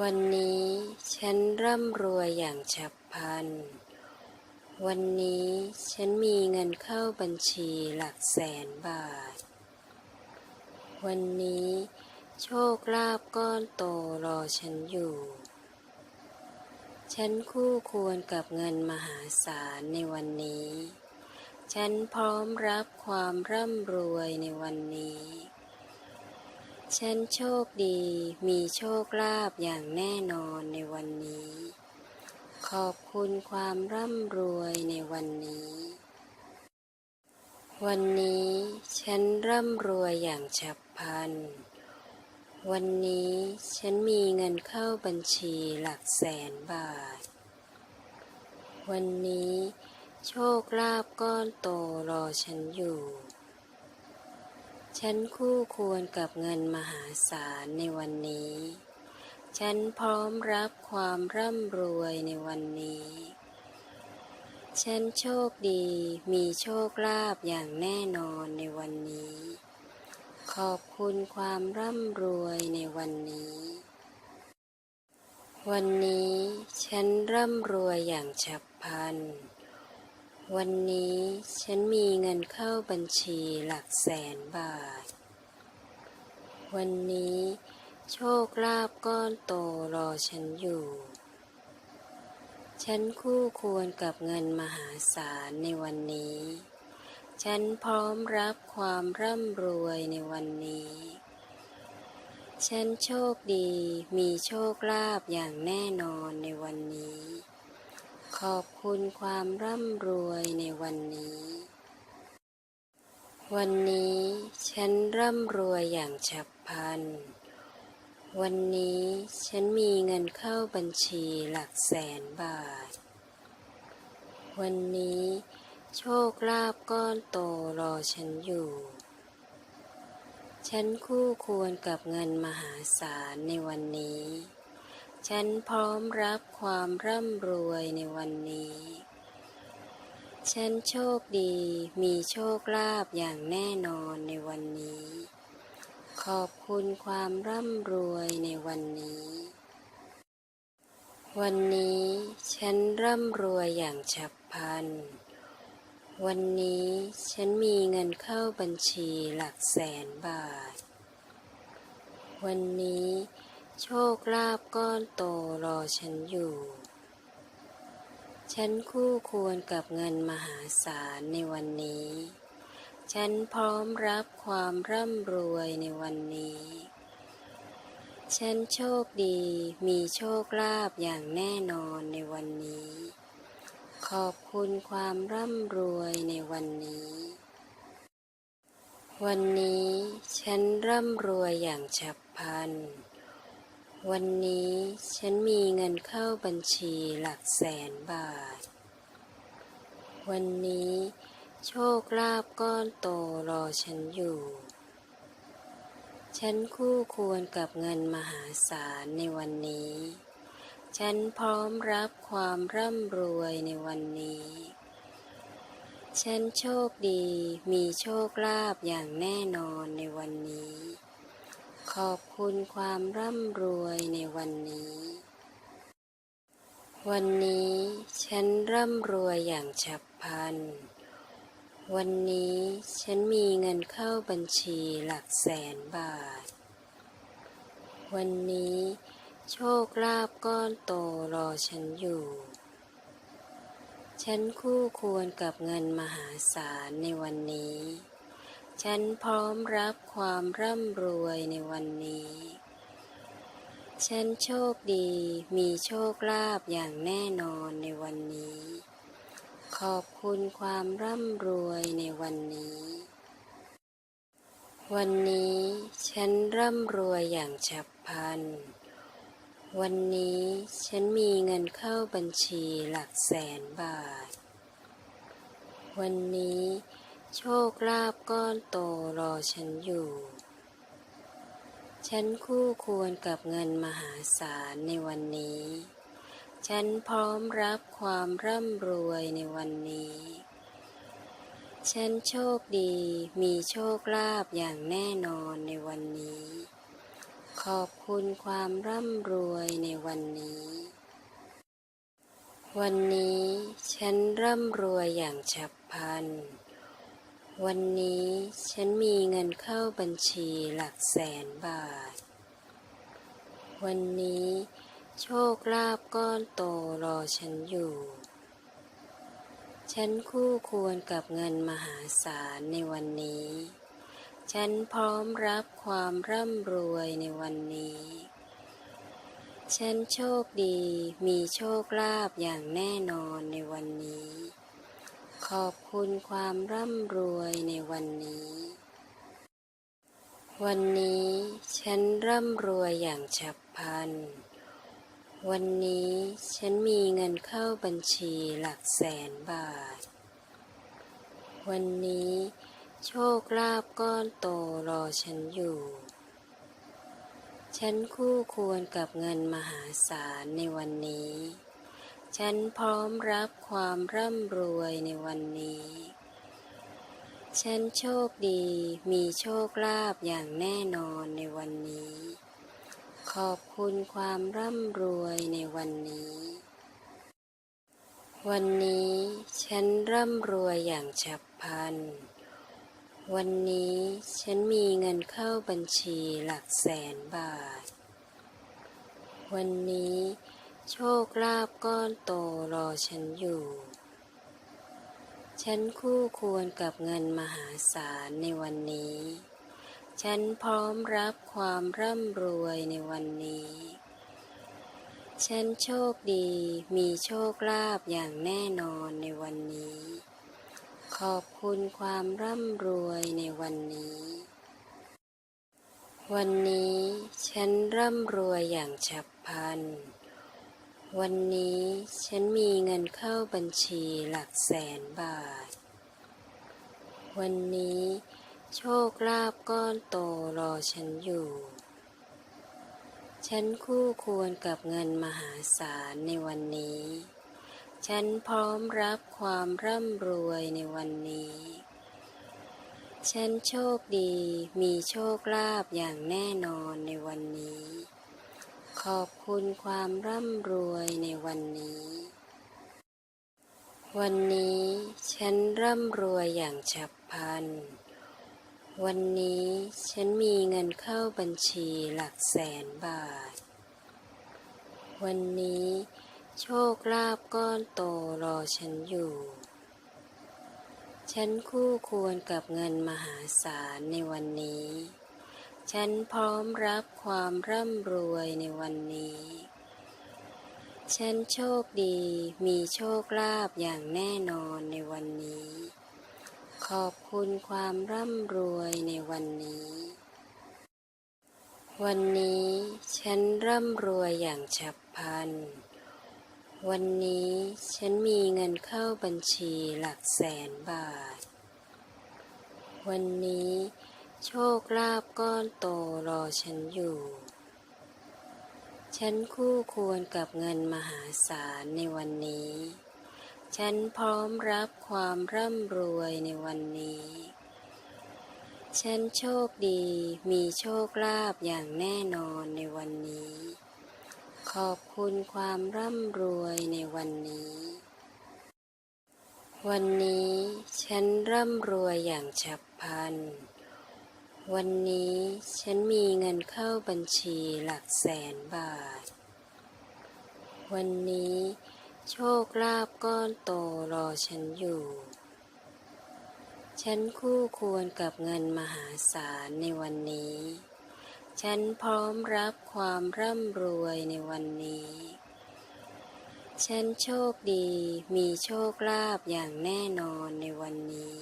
วันนี้ฉันร่ำรวยอย่างฉับพลัน วันนี้ฉันมีเงินเข้าบัญชีหลักแสนบาท วันนี้ โชคลาภก้อนโตรอฉันอยู่ ฉันคู่ควรกับเงินมหาศาลในวันนี้ ฉันพร้อมรับความร่ำรวยในวันนี้ ฉันโชคดี มีโชคลาภอย่างแน่นอนในวันนี้ ขอบคุณความร่ำรวยในวันนี้ วันนี้ ฉันร่ำรวยอย่างฉับพลัน วันนี้ฉันมีเงินเข้าบัญชีหลักแสนบาท วันนี้ โชคลาภก้อนโตรอฉันอยู่ ฉันคู่ควรกับเงินมหาศาลในวันนี้ ฉันพร้อมรับความร่ำรวยในวันนี้ ฉันโชคดีมีโชคลาภอย่างแน่นอนในวันนี้ ขอบคุณความร่ำรวยในวันนี้ วันนี้ฉันร่ำรวยอย่างฉับพลัน วันนี้ฉันมีเงินเข้าบัญชีหลักแสนบาท วันนี้โชคลาภก้อนโตรอฉันอยู่ ฉันคู่ควรกับเงินมหาศาลในวันนี้ ฉันพร้อมรับความร่ำรวยในวันนี้ ฉันโชคดีมีโชคลาภอย่างแน่นอนในวันนี้ ขอบคุณความร่ำรวยในวันนี้ วันนี้ฉันร่ำรวยอย่างฉับพลัน วันนี้ฉันมีเงินเข้าบัญชีหลักแสนบาท วันนี้โชคลาภก้อนโตรอฉันอยู่ ฉันคู่ควรกับเงินมหาศาลในวันนี้ ฉันพร้อมรับความร่ำรวยในวันนี้ ฉันโชคดีมีโชคลาภอย่างแน่นอนในวันนี้ ขอบคุณความร่ำรวยในวันนี้ วันนี้ฉันร่ำรวยอย่างฉับพลัน วันนี้ฉันมีเงินเข้าบัญชีหลักแสนบาท วันนี้ โชคลาภก้อนโตรอฉันอยู่ ฉันคู่ควรกับเงินมหาศาลในวันนี้ ฉันพร้อมรับความร่ำรวยในวันนี้ ฉันโชคดีมีโชคลาภอย่างแน่นอนในวันนี้ ขอบคุณความร่ำรวยในวันนี้ วันนี้ฉันร่ำรวยอย่างฉับพลัน วันนี้ฉันมีเงินเข้าบัญชีหลักแสนบาท วันนี้โชคลาภก้อนโตรอฉันอยู่ ฉันคู่ควรกับเงินมหาศาลในวันนี้ ฉันพร้อมรับความร่ำรวยในวันนี้ ฉันโชคดีมีโชคลาภอย่างแน่นอนในวันนี้ ขอบคุณความร่ำรวยในวันนี้ วันนี้ฉันร่ำรวยอย่างฉับพลัน วันนี้ฉันมีเงินเข้าบัญชีหลักแสนบาท วันนี้โชคลาภก้อนโตรอฉันอยู่ ฉันคู่ควรกับเงินมหาศาลในวันนี้ ฉันพร้อมรับความร่ำรวยในวันนี้ ฉันโชคดีมีโชคลาภอย่างแน่นอนในวันนี้ ขอบคุณความร่ำรวยในวันนี้ วันนี้ ฉันร่ำรวยอย่างฉับพลัน วันนี้ฉันมีเงินเข้าบัญชีหลักแสนบาท วันนี้ โชคลาภก้อนโตรอฉันอยู่ ฉันคู่ควรกับเงินมหาศาลในวันนี้ ฉันพร้อมรับความร่ำรวยในวันนี้ ฉันโชคดีมีโชคลาภอย่างแน่นอนในวันนี้ ขอบคุณความร่ำรวยในวันนี้วันนี้ฉันร่ำรวยอย่างฉับพลัน วันนี้ฉันมีเงินเข้าบัญชีหลักแสนบาท วันนี้โชคลาภก้อนโตรอฉันอยู่ ฉันคู่ควรกับเงินมหาศาลในวันนี้ ฉันพร้อมรับความร่ำรวยในวันนี้ ฉันโชคดีมีโชคลาภอย่างแน่นอนในวันนี้ ขอบคุณความร่ำรวยในวันนี้ วันนี้ฉันร่ำรวยอย่างฉับพลัน วันนี้ฉันมีเงินเข้าบัญชีหลักแสนบาท วันนี้โชคลาภก้อนโตรอฉันอยู่ ฉันคู่ควรกับเงินมหาศาลในวันนี้ ฉันพร้อมรับความร่ำรวยในวันนี้ ฉันโชคดีมีโชคลาภอย่างแน่นอนในวันนี้ ขอบคุณความร่ำรวยในวันนี้ วันนี้ฉันร่ำรวยอย่างฉับพลัน วันนี้ฉันมีเงินเข้าบัญชีหลักแสนบาท วันนี้ โชคลาภก้อนโตรอฉันอยู่ ฉันคู่ควรกับเงินมหาศาลในวันนี้ ฉันพร้อมรับความร่ำรวยในวันนี้ ฉันโชคดีมีโชคลาภอย่างแน่นอนในวันนี้ ขอบคุณความร่ำรวยในวันนี้ วันนี้ฉันร่ำรวยอย่างฉับพลัน วันนี้ฉันมีเงินเข้าบัญชีหลักแสนบาท วันนี้โชคลาภก้อนโตรอฉันอยู่ ฉันคู่ควรกับเงินมหาศาลในวันนี้ ฉันพร้อมรับความร่ำรวยในวันนี้ ฉันโชคดีมีโชคลาภอย่างแน่นอนในวันนี้ ขอบคุณความร่ำรวยในวันนี้ วันนี้ฉันร่ำรวยอย่างฉับพลัน วันนี้ฉันมีเงินเข้าบัญชีหลักแสนบาท วันนี้โชคลาภก้อนโตรอฉันอยู่ ฉันคู่ควรกับเงินมหาศาลในวันนี้ ฉันพร้อมรับความร่ำรวยในวันนี้ ฉันโชคดีมีโชคลาภอย่างแน่นอนในวันนี้ ขอบคุณความร่ำรวยในวันนี้ วันนี้ฉันร่ำรวยอย่างฉับพลัน วันนี้ฉันมีเงินเข้าบัญชีหลักแสนบาท วันนี้ โชคลาภก้อนโตรอฉันอยู่ ฉันคู่ควรกับเงินมหาศาลในวันนี้ ฉันพร้อมรับความร่ำรวยในวันนี้ ฉันโชคดีมีโชคลาภอย่างแน่นอนในวันนี้ ขอบคุณความร่ำรวยในวันนี้ วันนี้ฉันร่ำรวยอย่างฉับพลัน วันนี้ฉันมีเงินเข้าบัญชีหลักแสนบาท วันนี้โชคลาภก้อนโตรอฉันอยู่ ฉันคู่ควรกับเงินมหาศาลในวันนี้ ฉันพร้อมรับความร่ำรวยในวันนี้ ฉันโชคดีมีโชคลาภอย่างแน่นอนในวันนี้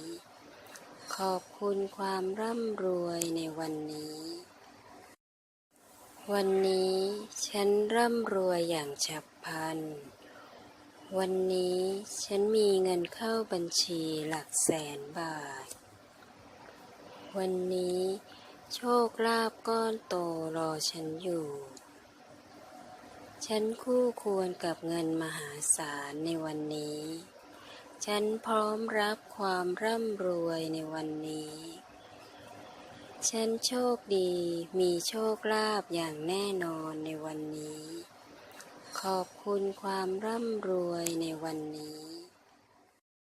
ขอบคุณความร่ำรวยในวันนี้ วันนี้ฉันร่ำรวยอย่างฉับพลัน วันนี้ฉันมีเงินเข้าบัญชีหลักแสนบาท วันนี้โชคลาภก้อนโตรอฉันอยู่ ฉันคู่ควรกับเงินมหาศาลในวันนี้ ฉันพร้อมรับความร่ำรวยในวันนี้ ฉันโชคดีมีโชคลาภอย่างแน่นอนในวันนี้ ขอบคุณความร่ำรวยในวันนี้